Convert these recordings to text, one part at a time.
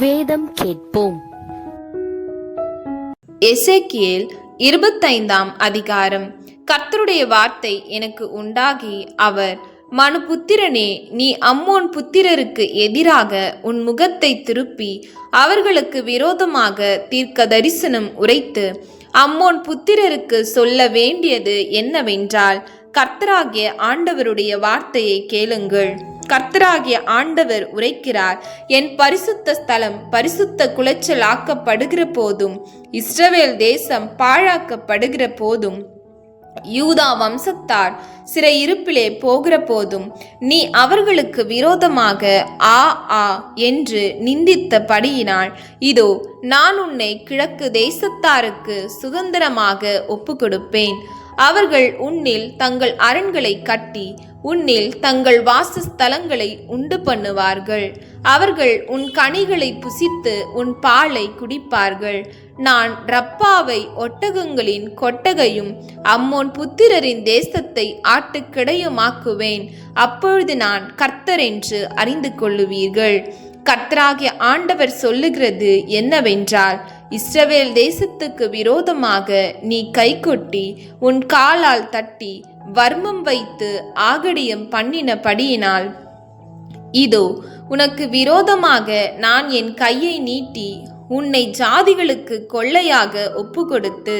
வேதம் கேட்போம். எசேக்கியேல் இருபத்தைந்தாம் அதிகாரம். கர்த்தருடைய வார்த்தை எனக்கு உண்டாகி அவர் மனுபுத்திரனே நீ அம்மோன் புத்திரருக்கு எதிராக உன் முகத்தை திருப்பி அவர்களுக்கு விரோதமாக தீர்க்க தரிசனம் உரைத்து அம்மோன் புத்திரருக்கு சொல்ல வேண்டியது என்னவென்றால் கர்த்தராகிய ஆண்டவருடைய வார்த்தையை கேளுங்கள். கர்த்தராகிய ஆண்டவர் உரைக்கிறார். என் பரிசுத்த ஸ்தலம் பரிசுத்த குலைச்சல் ஆக்கப்படுகிற போதும் இஸ்ரவேல் தேசம் பாழாக்கப்படுகிற போதும் யூதா வம்சத்தார் சிறையிருப்பிலே போகிற போதும் நீ அவர்களுக்கு விரோதமாக ஆ ஆ என்று நிந்தித்த படியினால் இதோ நான் உன்னை கிழக்கு தேசத்தாருக்கு சுதந்திரமாக ஒப்புக்கொடுப்பேன். அவர்கள் உன்னில் தங்கள் அரண்களை கட்டி உன்னில் தங்கள் வாசஸ்தலங்களை உண்டு பண்ணுவார்கள். அவர்கள் உன் கனிகளை புசித்து உன் பாலை குடிப்பார்கள். நான் ரப்பாவை ஒட்டகங்களின் கொட்டகையும் அம்மோன் புத்திரரின் தேசத்தை ஆட்டுக்கிடையுமாக்குவேன் அப்பொழுது நான் கர்த்தர் என்று அறிந்து கொள்ளுவீர்கள். கர்த்தராகிய ஆண்டவர் சொல்லுகிறது என்னவென்றால் இஸ்ரவேல் தேசத்துக்கு விரோதமாக நீ கைகொட்டி உன் காலால் தட்டி வர்மம் வைத்து ஆகடியம் பண்ணினபடியினால் இதோ உனக்கு விரோதமாக நான் என் கையை நீட்டி உன்னை ஜாதிகளுக்கு கொள்ளையாக ஒப்பு கொடுத்து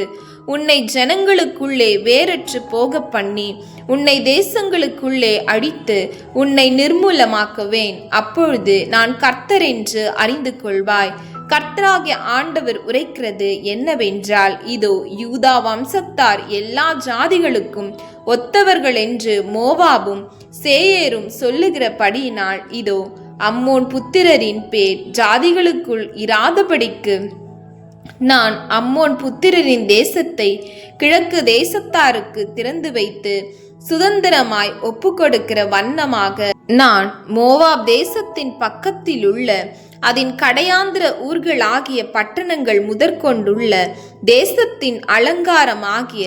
உன்னை ஜனங்களுக்குள்ளே வேறற்று போக பண்ணி உன்னை தேசங்களுக்குள்ளே அடித்து உன்னை நிர்மூலமாக்குவேன். அப்பொழுது நான் கர்த்தர் என்று அறிந்து கொள்வாய். கர்த்தராகிய ஆண்டவர் உரைக்கிறது என்னவென்றால் இதோ யூதா வம்சத்தார் எல்லா ஜாதிகளுக்கும் ஒத்தவர்கள் என்று மோவாபும் சேயேரும் சொல்லுகிறபடியினால் இதோ அம்மோன் புத்திரரின் பேர் ஜாதிகளுக்குள் இராதபடிக்கு நான் அம்மோன் புத்திரரின் தேசத்தை கிழக்கு தேசத்தாருக்கு திறந்து வைத்து சுதந்திரமாய் ஒப்புக்கொடுக்கிற வண்ணமாக நான் மோவாப் தேசத்தின் பக்கத்தில் உள்ள அதன் கடையாந்திர ஊர்களாகிய பட்டணங்கள் முதற்கொண்டுள்ள தேசத்தின் அலங்காரமாகிய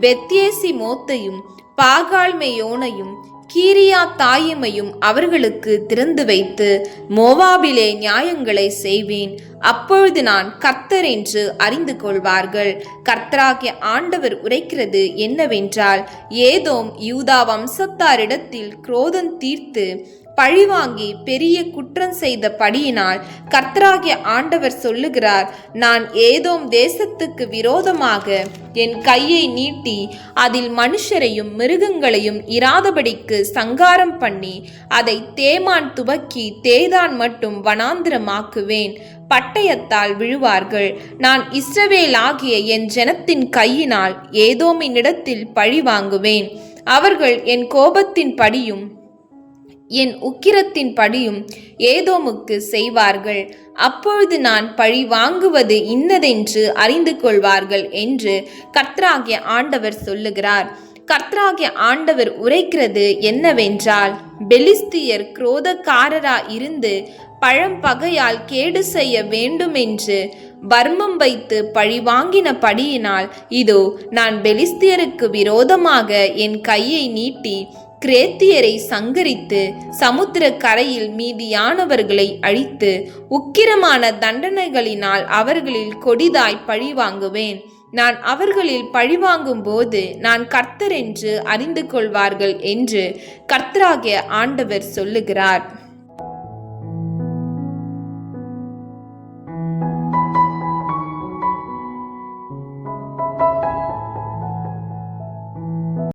பெத்தியேசி மோத்தையும் பாகாழ்மையோனையும் கீரியா தாயிமையும் அவர்களுக்கு திறந்து வைத்து மோவாபிலே நியாயங்களை செய்வேன். அப்பொழுது நான் கர்த்தர் என்று அறிந்து கொள்வார்கள். கர்த்தராகிய ஆண்டவர் உரைக்கிறது என்னவென்றால் ஏதோம் யூதா வம்சத்தாரிடத்தில் குரோதம் தீர்த்து பழிவாங்கி பெரிய குற்றம் செய்த படியினால் கர்த்தராகிய ஆண்டவர் சொல்லுகிறார் நான் ஏதோம் தேசத்துக்கு விரோதமாக என் கையை நீட்டி அதில் மனுஷரையும் மிருகங்களையும் இராதபடிக்கு சங்காரம் பண்ணி அதை தேமான் துவக்கி தேதான் மட்டும் வனாந்திரமாக்குவேன். பட்டயத்தால் விழுவார்கள். நான் இஸ்ரவேல் ஆகிய என் ஜனத்தின் கையினால் ஏதோமினிடத்தில் பழி வாங்குவேன் அவர்கள் என் கோபத்தின் படியும் என் உக்கிரத்தின் படியும் ஏதோமுக்கு செய்வார்கள். அப்பொழுது நான் பழி வாங்குவது இன்னதென்று அறிந்து கொள்வார்கள் என்று கர்த்தராகிய ஆண்டவர் சொல்லுகிறார். கர்த்தராகிய ஆண்டவர் உரைக்கிறது என்னவென்றால் பெலிஸ்தியர் குரோதக்காரரா இருந்து பழம்பகையால் கேடு செய்ய வேண்டுமென்று வர்மம் வைத்து பழிவாங்கின படியினால் இதோ நான் பெலிஸ்தியருக்கு விரோதமாக என் கையை நீட்டி கிரேத்தியரை சங்கரித்து சமுத்திர கரையில் மீதியானவர்களை அழித்து உக்கிரமான தண்டனைகளினால் அவர்களில் கொடிதாய் பழி வாங்குவேன். நான் அவர்களில் பழிவாங்கும் போது நான் கர்த்தர் என்று அறிந்து கொள்வார்கள் என்று கர்த்தராகிய ஆண்டவர் சொல்லுகிறார்.